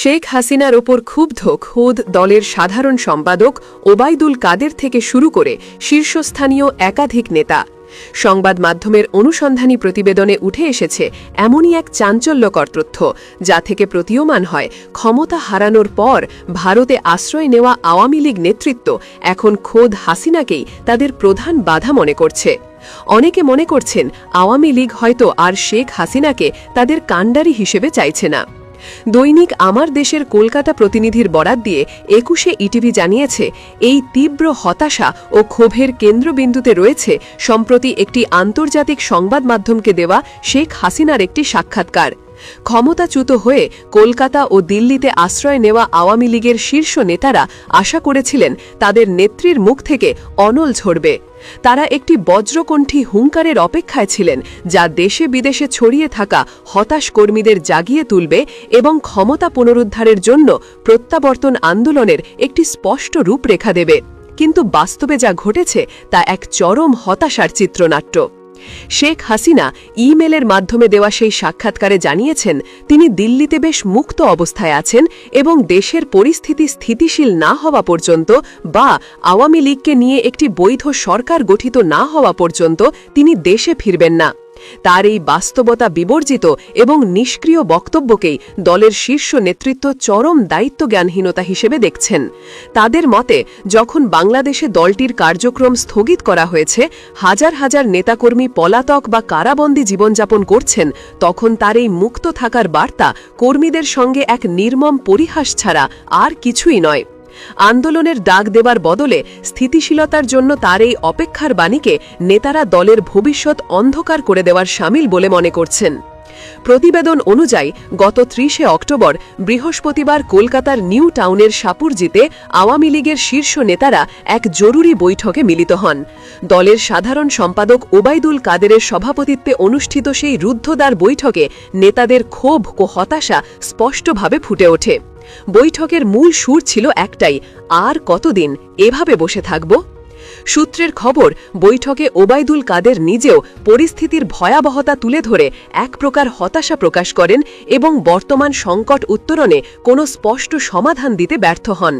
শেখ হাসিনার ওপর ক্ষুব্ধ খোদ দলের সাধারণ সম্পাদক ওবায়দুল কাদের থেকে শুরু করে শীর্ষস্থানীয় একাধিক নেতা। সংবাদ মাধ্যমের অনুসন্ধানী প্রতিবেদনে উঠে এসেছে এমনই এক চাঞ্চল্যকর তথ্য, যা থেকে প্রতীয়মান হয় ক্ষমতা হারানোর পর ভারতে আশ্রয় নেওয়া আওয়ামী লীগ নেতৃত্ব এখন খোদ হাসিনাকেই তাদের প্রধান বাধা মনে করছে। অনেকে মনে করছেন আওয়ামী লীগ হয়তো আর শেখ হাসিনাকে তাদের কাণ্ডারি হিসেবে চাইছে না। দৈনিক আমার দেশের কলকাতা প্রতিনিধির বরাত দিয়ে একুশে ইটিভি জানিয়েছে, এই তীব্র হতাশা ও ক্ষোভের কেন্দ্রবিন্দুতে রয়েছে সম্প্রতি একটি আন্তর্জাতিক সংবাদ মাধ্যমকে দেওয়া শেখ হাসিনার একটি সাক্ষাৎকার। ক্ষমতাচ্যুত হয়ে কলকাতা ও দিল্লিতে আশ্রয় নেওয়া আওয়ামী লীগের শীর্ষ নেতারা আশা করেছিলেন তাদের নেত্রীর মুখ থেকে অনল ঝরবে। তারা একটি বজ্রকণ্ঠী হুঙ্কারের অপেক্ষায় ছিলেন, যা দেশে বিদেশে ছড়িয়ে থাকা হতাশ কর্মীদের জাগিয়ে তুলবে এবং ক্ষমতা পুনরুদ্ধারের জন্য প্রত্যাবর্তন আন্দোলনের একটি স্পষ্ট রূপরেখা দেবে। কিন্তু বাস্তবে যা ঘটেছে, তা এক চরম হতাশার চিত্রনাট্য। শেখ হাসিনা ইমেলের মাধ্যমে দেওয়া সেই সাক্ষাৎকারে জানিয়েছেন, তিনি দিল্লিতে বেশ মুক্ত অবস্থায় আছেন এবং দেশের পরিস্থিতি স্থিতিশীল না হওয়া পর্যন্ত বা আওয়ামী লীগকে নিয়ে একটি বৈধ সরকার গঠিত না হওয়া পর্যন্ত তিনি দেশে ফিরবেন না। তার এই বাস্তবতা বিবর্জিত এবং নিষ্ক্রিয় বক্তব্যকেই দলের শীর্ষ নেতৃত্ব চরম দায়িত্বজ্ঞানহীনতা হিসেবে দেখছেন। তাদের মতে, যখন বাংলাদেশে দলটির কার্যক্রম স্থগিত করা হয়েছে, হাজার হাজার নেতাকর্মী পলাতক বা কারাবন্দী জীবনযাপন করছেন, তখন তার এই মুক্ত থাকার বার্তা কর্মীদের সঙ্গে এক নির্মম পরিহাস ছাড়া আর কিছুই নয়। আন্দোলনের ডাক দেবার বদলে স্থিতিশীলতার জন্য তার এই অপেক্ষার বাণীকে নেতারা দলের ভবিষ্যৎ অন্ধকার করে দেওয়ার সামিল বলে মনে করছেন। প্রতিবেদন অনুযায়ী, গত ত্রিশে অক্টোবর বৃহস্পতিবার কলকাতার নিউ টাউনের সাপুরজিতে আওয়ামী লীগের শীর্ষ নেতারা এক জরুরি বৈঠকে মিলিত হন। দলের সাধারণ সম্পাদক ওবায়দুল কাদেরের সভাপতিত্বে অনুষ্ঠিত সেই রুদ্ধদ্বার বৈঠকে নেতাদের ক্ষোভ ও হতাশা স্পষ্টভাবে ফুটে ওঠে। বৈঠকের মূল সুর ছিল একটাই আর কতদিন এভাবে বসে থাকব? সূত্রের খবর, বৈঠকে ওবায়দুল কাদের নিজেও পরিস্থিতির ভয়াবহতা তুলে ধরে এক প্রকার হতাশা প্রকাশ করেন এবং বর্তমান সংকট উত্তরণে কোনো স্পষ্ট সমাধান দিতে ব্যর্থ হন।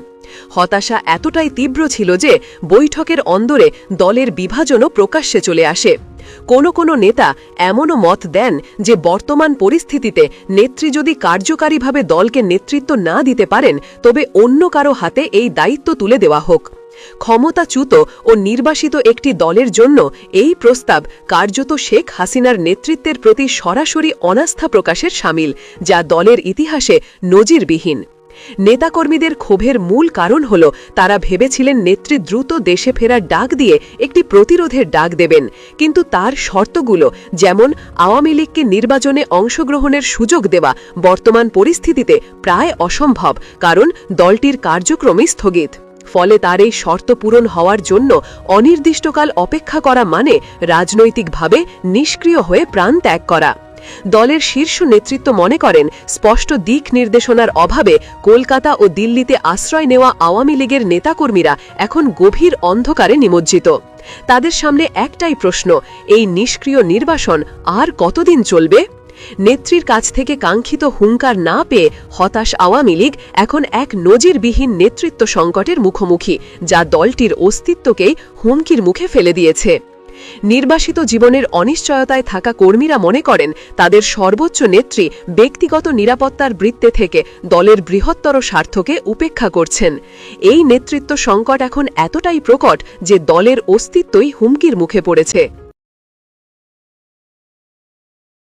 হতাশা এতটাই তীব্র ছিল যে বৈঠকের অন্দরে দলের বিভাজনও প্রকাশ্যে চলে আসে। কোনো কোনো নেতা এমনও মত দেন যে বর্তমান পরিস্থিতিতে নেত্রী যদি কার্যকারীভাবে দলকে নেতৃত্ব না দিতে পারেন, তবে অন্য কারও হাতে এই দায়িত্ব তুলে দেওয়া হোক। ক্ষমতাচ্যুত ও নির্বাসিত একটি দলের জন্য এই প্রস্তাব কার্যত শেখ হাসিনার নেতৃত্বের প্রতি সরাসরি অনাস্থা প্রকাশের সামিল, যা দলের ইতিহাসে নজিরবিহীন। নেতাকর্মীদের ক্ষোভের মূল কারণ হল তারা ভেবেছিলেন নেত্রী দ্রুত দেশে ফেরার ডাক দিয়ে একটি প্রতিরোধের ডাক দেবেন, কিন্তু তার শর্তগুলো যেমন আওয়ামী লীগকে নির্বাচনে অংশগ্রহণের সুযোগ দেওয়া বর্তমান পরিস্থিতিতে প্রায় অসম্ভব, কারণ দলটির কার্যক্রমই স্থগিত। ফলে তার এই শর্ত পূরণ হওয়ার জন্য অনির্দিষ্টকাল অপেক্ষা করা মানে রাজনৈতিকভাবে নিষ্ক্রিয় হয়ে প্রাণ ত্যাগ করা। দলের শীর্ষ নেতৃত্ব মনে করেন, স্পষ্ট দিক নির্দেশনার অভাবে কলকাতা ও দিল্লিতে আশ্রয় নেওয়া আওয়ামী লীগের নেতাকর্মীরা এখন গভীর অন্ধকারে নিমজ্জিত। তাদের সামনে একটাই প্রশ্ন, এই নিষ্ক্রিয় নির্বাসন আর কতদিন চলবে? নেত্রীর কাছ থেকে কাঙ্ক্ষিত হুঙ্কার না পেয়ে হতাশ আওয়ামী লীগ এখন এক নজিরবিহীন নেতৃত্ব সংকটের মুখোমুখি, যা দলটির অস্তিত্বকেই হুমকির মুখে ফেলে দিয়েছে। নির্বাসিত জীবনের অনিশ্চয়তায় থাকা কর্মীরা মনে করেন, তাদের সর্বোচ্চ নেত্রী ব্যক্তিগত নিরাপত্তার বৃত্তে থেকে দলের বৃহত্তর স্বার্থকে উপেক্ষা করছেন। এই নেতৃত্ব সংকট এখন এতটাই প্রকট যে দলের অস্তিত্বই হুমকির মুখে পড়েছে।